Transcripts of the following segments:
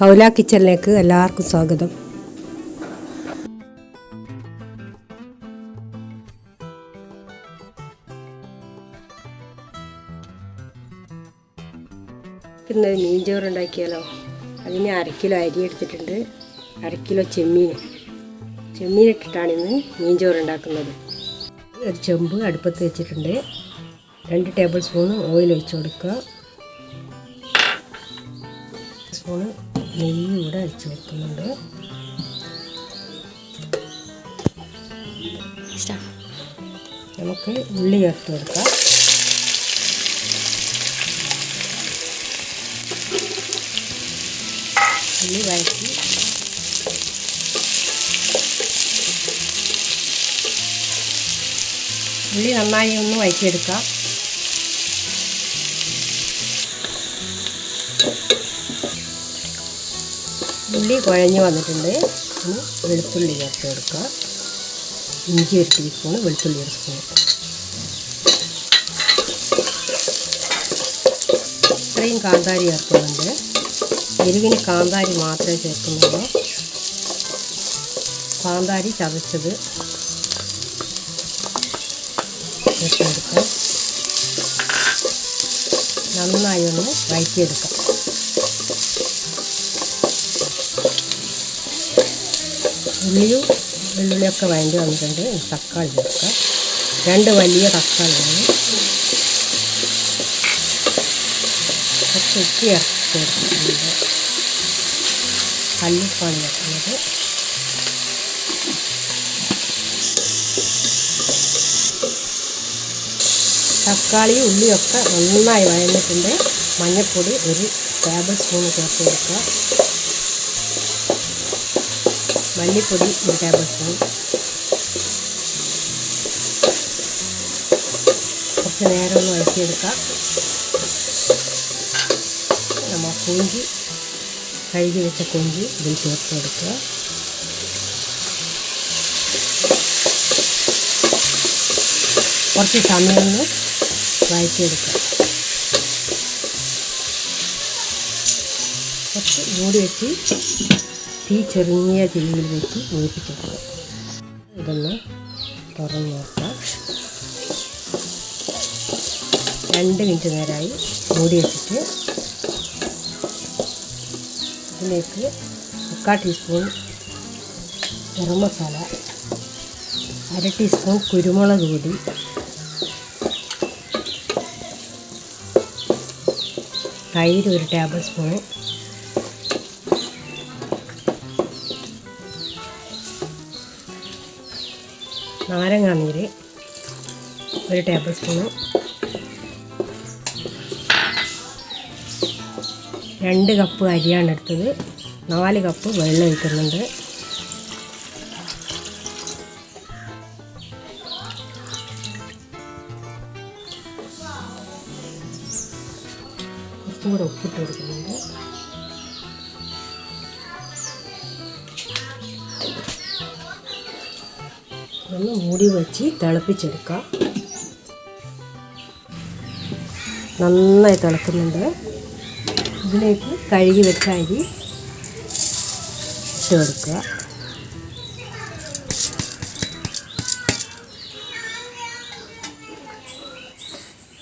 കൗല കിച്ചണിലേക്ക് എല്ലാവർക്കും സ്വാഗതം. ഇന്ന് മീൻചോറ് ഉണ്ടാക്കിയാലോ? അതിന് അരക്കിലോ കിലോ അരി എടുത്തിട്ടുണ്ട്. അരക്കിലോ കിലോ ചെമ്മീൻ. ചെമ്മീൻ ഇട്ടിട്ടാണ് ഇന്ന് മീൻചോറ് ഉണ്ടാക്കുന്നത്. ഒരു ചെമ്പ് അടുപ്പത്ത് വെച്ചിട്ടുണ്ട്. രണ്ട് ടേബിൾ സ്പൂൺ ഓയിൽ ഒഴിച്ച് കൊടുക്കുക. നെയ്യ് കൂടെ അടിച്ചു വെക്കുന്നുണ്ട്. നമുക്ക് ഉള്ളി ചേർത്ത് കൊടുക്കാം. ഉള്ളി വഴറ്റി. ഉള്ളി നന്നായി ഒന്ന് വഴറ്റിയെടുക്കാം. ഉള്ളി കുഴഞ്ഞ് വന്നിട്ടുണ്ട്. ഇനി വെളുത്തുള്ളി ചേർത്ത് കൊടുക്കുക ഇഞ്ചി ഒരു ടീസ്പൂണ് വെളുത്തുള്ളി ഒരു സ്പൂൺ ഇത്രയും കാന്താരി ചേർക്കുന്നുണ്ട്. എരിവിന് കാന്താരി മാത്രമേ ചേർക്കുന്നുള്ളൂ. കാന്താരി ചതച്ചത് ചേർത്തെടുക്കാം നന്നായി ഒന്ന് വഴറ്റിയെടുക്കാം. ഉള്ളിയും വെള്ളുള്ളിയൊക്കെ വഴണ്ടി വന്നിട്ടുണ്ട്. തക്കാളി ചേർക്കാം. രണ്ട് വലിയ തക്കാളിയാണ്. കുറച്ച് ഉപ്പ് ചേർക്കുന്നുണ്ട് കല്ലുപ്പാണ് ചേർക്കുന്നത്. തക്കാളി ഉള്ളിയൊക്കെ നന്നായി വഴന്നിട്ടുണ്ട്. മഞ്ഞൾപ്പൊടി ഒരു ടേബിൾ സ്പൂൺ ചേർത്ത് കൊടുക്കുക. മല്ലിപ്പൊടി ഒരു ടേബിൾ സ്പൂൺ കുറച്ച് നേരം ഒന്ന് വഴറ്റിയെടുക്കാം. നമ്മൾ കൊഞ്ചി കഴുകി വെച്ച കൊഞ്ചി ഇതിൽ ചേർത്ത് കൊടുക്കുക. കുറച്ച് സമയം ഒന്ന് വഴറ്റിയെടുക്കുക കുറച്ച് മൂടി വെച്ച് തീ ചെറിയ തീയിൽ വെച്ച് ഇതൊന്ന് തുറന്നു നോക്കാം രണ്ട് മിനിറ്റ് നേരമായി മൂടി വെച്ചിട്ട് ഇതിലേക്ക് മുക്കാൽ ടീസ്പൂൺ ഗരം മസാല അര ടീസ്പൂൺ കുരുമുളക് പൊടി തൈര് ഒരു ടേബിൾ സ്പൂൺ നാരങ്ങാ നീര് ഒരു ടേബിൾ സ്പൂണ്. രണ്ട് കപ്പ് അരിയാണ് എടുത്തത്. നാല് കപ്പ് വെള്ളം ഒഴിക്കുന്നുണ്ട്. കുറച്ചും കൂടെ ഉപ്പിട്ട് കൊടുക്കുന്നുണ്ട്. ഒന്ന് മൂടി വെച്ച് തിളപ്പിച്ചെടുക്കാം നന്നായി തിളക്കുന്നുണ്ട്. ഇതിലേക്ക് കഴുകി വെച്ച അരി ഇട്ട്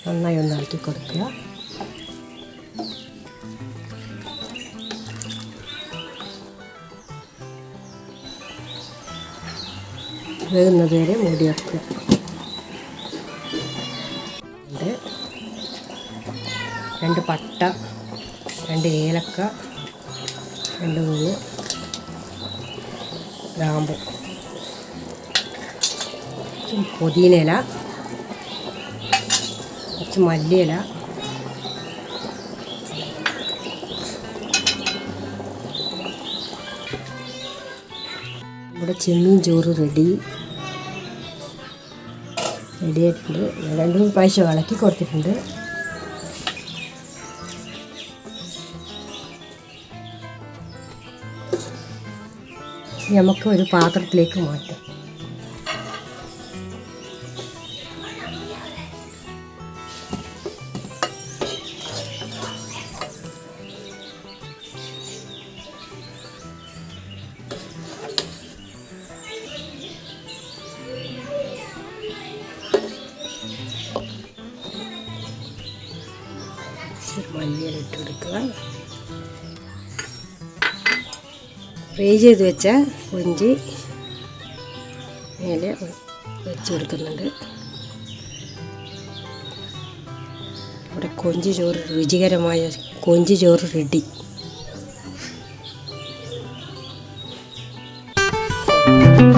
നന്നായി ഒന്ന് ഇളക്കി കൊടുക്കുക. വേകുന്നത് വരെ മൂടി വെക്കുക. രണ്ട് പട്ട രണ്ട് ഏലക്ക രണ്ട് മൂന്ന് ഗ്രാമ്പു. പുതിനയില കുറച്ച് മല്ലിയില ഇവിടെ ചെമ്മീൻ ചോറ് റെഡി റെഡി ആയിട്ടുണ്ട്. രണ്ട് മൂന്ന് പ്രാവശ്യം ഇളക്കി കൊടുത്തിട്ടുണ്ട്. നമുക്ക് ഒരു പാത്രത്തിലേക്ക് മാറ്റാം. മല്ലിയിലിട്ട് കൊടുക്കുക. ഫ്രൈ ചെയ്ത് വെച്ച കൊഞ്ചി മേലെ വെച്ച് കൊടുക്കുന്നുണ്ട്. ഇവിടെ കൊഞ്ചി ചോറ് രുചികരമായ കൊഞ്ചി ചോറ് റെഡി. thank you